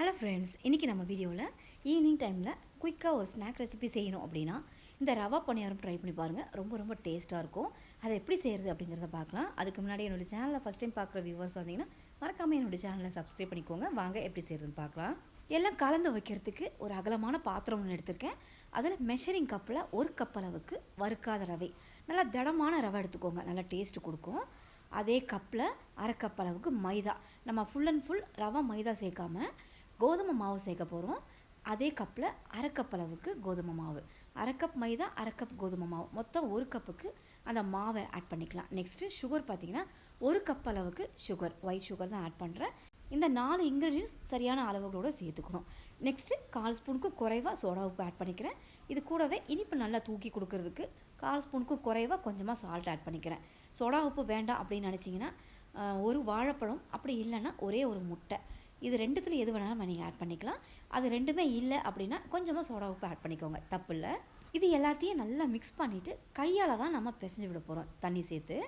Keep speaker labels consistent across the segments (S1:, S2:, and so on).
S1: Hello friends இன்றைக்கி நம்ம வீடியோவில் ஈவினிங் டைமில் குயிக்காக ஒரு ஸ்நாக் ரெசிபி செய்யணும் அப்படின்னா இந்த ரவா பணியாரம் ட்ரை பண்ணி பாருங்கள் ரொம்ப ரொம்ப டேஸ்ட்டாக இருக்கும். அதை எப்படி செய்கிறது அப்படிங்கிறத பார்க்கலாம். அதுக்கு முன்னாடி என்னோட சேனலில் ஃபஸ்ட் டைம் பார்க்குற வியூவர்ஸ் வந்தீங்கன்னா மறக்காமல் என்னோட சேனலை சப்ஸ்கிரைப் பண்ணிக்கோங்க. வாங்க எப்படி செய்கிறதுன்னு பார்க்கலாம். எல்லாம் கலந்து வைக்கிறதுக்கு ஒரு அகலமான பாத்திரம் ஒன்று எடுத்திருக்கேன். அதில் மெஷரிங் கப்பில் ஒரு கப் அளவுக்கு வறுக்காத ரவை. நல்லா திடமான ரவை எடுத்துக்கோங்க. நல்லா டேஸ்ட்டு கொடுக்கும். அதே கப்பில் அரை கப் அளவுக்கு மைதா. நம்ம ஃபுல் அண்ட் ஃபுல் ரவை மைதா சேர்க்காம கோதுமை மாவு சேர்க்க போகிறோம் அதே கப்பில் அரை கப் அளவுக்கு கோதுமை மாவு. அரை கப் மைதா அரை கப் கோதுமை மாவு. மொத்தம் ஒரு கப்புக்கு அந்த மாவை ஆட் பண்ணிக்கலாம். நெக்ஸ்ட்டு சுகர் பார்த்திங்கன்னா ஒரு கப் அளவுக்கு சுகர் ஒயிட் சுகர் தான் ஆட் பண்ணுறேன் இந்த நாலு இன்க்ரீடியன்ஸ் சரியான அளவுகளோடு சேர்த்துக்கணும். நெக்ஸ்ட்டு கால் ஸ்பூனுக்கும் குறைவாக சோடா உப்பு ஆட் பண்ணிக்கிறேன். இது கூடவே இனிப்பு நல்லா தூக்கி கொடுக்கறதுக்கு கால் ஸ்பூனுக்கும் குறைவாக கொஞ்சமாக சால்ட் ஆட் பண்ணிக்கிறேன். சோடா உப்பு வேண்டாம் அப்படின்னு நினச்சிங்கன்னா ஒரு வாழைப்பழம் அப்படி இல்லைன்னா ஒரே ஒரு முட்டை. இது ரெண்டுத்தில் எது வேணாலும் நீங்கள் ஆட் பண்ணிக்கலாம். அது ரெண்டுமே இல்லை அப்படின்னா கொஞ்சமாக சோடா உப்பு ஆட் பண்ணிக்கோங்க. தப்பு இல்லை. இது எல்லாத்தையும் நல்லா மிக்ஸ் பண்ணிவிட்டு கையால் தான் நம்ம பிசைஞ்சு விட போகிறோம் தண்ணி சேர்த்து.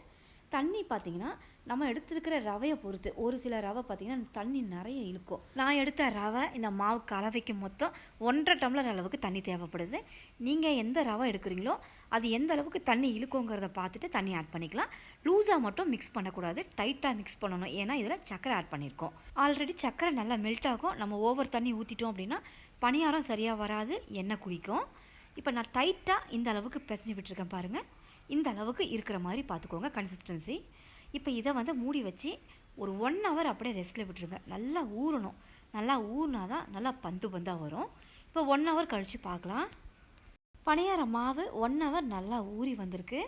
S1: தண்ணி பார்த்தீங்கன்னா நம்ம எடுத்துருக்கிற ரவையை பொறுத்து. ஒரு சில ரவை பார்த்திங்கன்னா தண்ணி நிறைய இழுக்கும். நான் எடுத்த ரவை இந்த மாவு கலவைக்கு மொத்தம் ஒன்றரை டம்ளர் அளவுக்கு தண்ணி தேவைப்படுது. நீங்கள் எந்த ரவை எடுக்கிறீங்களோ அது எந்த அளவுக்கு தண்ணி இழுக்குங்கிறத பார்த்துட்டு தண்ணி ஆட் பண்ணிக்கலாம். லூஸாக மட்டும் மிக்ஸ் பண்ணக்கூடாது. டைட்டாக மிக்ஸ் பண்ணணும். ஏன்னா இதில் சக்கரை ஆட் பண்ணியிருக்கோம் ஆல்ரெடி சக்கரை நல்லா மெல்ட் ஆகும். நம்ம ஓவர் தண்ணி ஊற்றிட்டோம் அப்படின்னா பணியாரம் சரியாக வராது. எண்ணெய் குடிக்கும். இப்போ நான் டைட்டாக இந்த அளவுக்கு பிசைஞ்சு விட்டுருக்கேன் பாருங்கள் இந்த அளவுக்கு இருக்கிற மாதிரி பார்த்துக்கோங்க கன்சிஸ்டன்சி இப்போ இதை வந்து மூடி வச்சு ஒரு ஒன் ஹவர் அப்படியே ரெஸ்ட்டில் விட்டுருங்க. நல்லா ஊறணும். நல்லா ஊறினா தான் நல்லா பந்து பந்தாக வரும். இப்போ ஒன் ஹவர் கழித்து பார்க்கலாம். பணியார மாவு ஒன் ஹவர் நல்லா ஊறி வந்திருக்கு.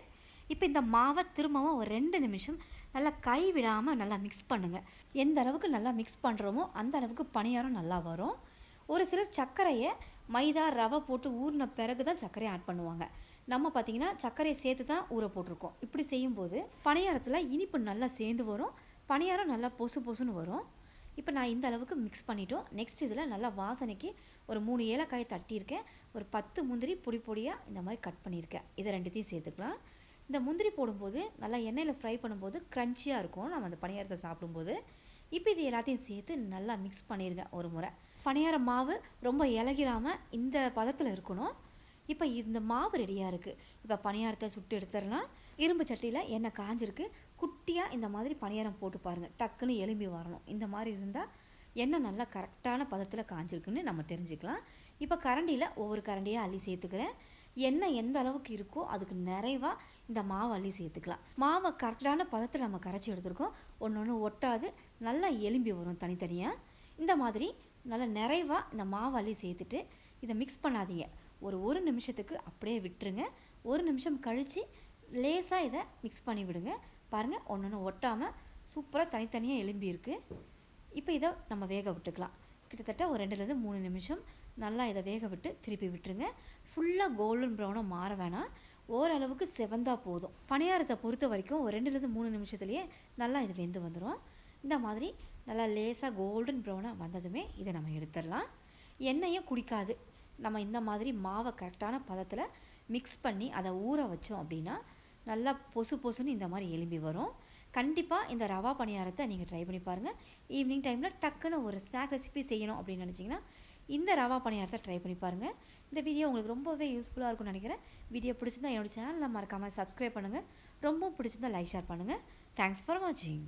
S1: இப்போ இந்த மாவை திரும்பவும் ஒரு ரெண்டு நிமிஷம் நல்லா கை விடாமல் நல்லா மிக்ஸ் பண்ணுங்கள் எந்த அளவுக்கு நல்லா மிக்ஸ் பண்ணுறோமோ அந்த அளவுக்கு பணியாரம் நல்லா வரும். ஒரு சிலர் சர்க்கரையை மைதா ரவை போட்டு ஊறின பிறகு தான் சர்க்கரையை ஆட் பண்ணுவாங்க. நம்ம பார்த்திங்கன்னா சர்க்கரையை சேர்த்து தான் ஊற போட்டிருக்கோம். இப்படி செய்யும்போது பணியாரத்தில் இனிப்பு நல்லா சேர்ந்து வரும். பணியாரம் நல்லா பொசு பொசுன்னு வரும். இப்போ நான் இந்த அளவுக்கு மிக்ஸ் பண்ணிட்டோம். நெக்ஸ்ட் இதில் நல்லா வாசனைக்கு ஒரு மூணு ஏலக்காயை தட்டியிருக்கேன். ஒரு பத்து முந்திரி பொடி பொடியாக இந்த மாதிரி கட் பண்ணியிருக்கேன். இதை ரெண்டுத்தையும் சேர்த்துக்கலாம். இந்த முந்திரி போடும்போது நல்லா எண்ணெயில் ஃப்ரை பண்ணும்போது க்ரன்ச்சியாக இருக்கும். நம்ம அந்த பணியாரத்தை சாப்பிடும்போது. இப்போ இது எல்லாத்தையும் சேர்த்து நல்லா மிக்ஸ் பண்ணிடுங்க ஒரு முறை. பணியார மாவு ரொம்ப இலகிராமல் இந்த பதத்தில் இருக்கணும். இப்போ இந்த மாவு ரெடியாக இருக்குது இப்போ பணியாரத்தை சுட்டு எடுத்துடலாம் இரும்பு சட்டியில் எண்ணெய் காஞ்சிருக்கு. குட்டியாக இந்த மாதிரி பணியாரம் போட்டு பாருங்கள் டக்குன்னு எலும்பி வரணும். இந்த மாதிரி இருந்தால் எண்ணெய் நல்லா கரெக்டான பதத்தில் காஞ்சிருக்குன்னு நம்ம தெரிஞ்சுக்கலாம். இப்போ கரண்டியில் ஒவ்வொரு கரண்டியாக அள்ளி சேர்த்துக்கிறேன். எண்ணெய் எந்த அளவுக்கு இருக்கோ அதுக்கு நிறைவாக இந்த மாவு அள்ளி சேர்த்துக்கலாம். மாவை கரெக்டான பதத்தில் நம்ம கரைச்சி எடுத்துருக்கோம். ஒன்று ஒன்று ஒட்டாது. நல்லா எலும்பி வரும் தனித்தனியாக இந்த மாதிரி நல்லா நிறைவாக இந்த மாவு அள்ளி சேர்த்துட்டு இதை மிக்ஸ் பண்ணாதீங்க. ஒரு ஒரு நிமிஷத்துக்கு அப்படியே விட்டுருங்க. ஒரு நிமிஷம் கழித்து லேசாக இதை மிக்ஸ் பண்ணி விடுங்க. பாருங்கள் ஒன்று ஒன்று ஒட்டாமல் சூப்பராக தனித்தனியாக எலும்பி இருக்குது இப்போ இதை நம்ம வேக விட்டுக்கலாம். கிட்டத்தட்ட ஒரு ரெண்டுலேருந்து மூணு நிமிஷம் நல்லா இதை வேக விட்டு திருப்பி விட்டுருங்க. ஃபுல்லாக கோல்டன் ப்ரௌனாக மாற வேணாம். ஓரளவுக்கு செவந்தா போதும். பணியாரத்தை பொறுத்த வரைக்கும் ஒரு ரெண்டுலேருந்து மூணு நிமிஷத்துலேயே நல்லா இது வெந்து வந்துடும் இந்த மாதிரி நல்லா லேசாக கோல்டன் ப்ரௌனாக வந்ததுமே இதை நம்ம எடுத்துடலாம். எண்ணெயும் குடிக்காது. நம்ம இந்த மாதிரி மாவை கரெக்டான பதத்தில் மிக்ஸ் பண்ணி அதை ஊற வச்சோம் அப்படின்னா நல்லா பொசு பொசுன்னு இந்த மாதிரி எலும்பி வரும். கண்டிப்பாக இந்த ரவா பணியாரத்தை நீங்கள் ட்ரை பண்ணி பாருங்கள் ஈவினிங் டைமில் டக்குன்னு ஒரு ஸ்நாக் ரெசிபி செய்யணும் அப்படின்னு நினச்சிங்கன்னா இந்த ரவா பணியாரத்தை ட்ரை பண்ணி பாருங்கள் இந்த வீடியோ உங்களுக்கு ரொம்பவே யூஸ்ஃபுல்லாக இருக்கும்னு நினைக்கிறேன். வீடியோ பிடிச்சிருந்தா என்னோடய சேனலில் மறக்காமல் சப்ஸ்கிரைப் பண்ணுங்கள் ரொம்ப பிடிச்சிருந்தா லைக் ஷேர் பண்ணுங்கள் தேங்க்ஸ் ஃபார் வாட்சிங்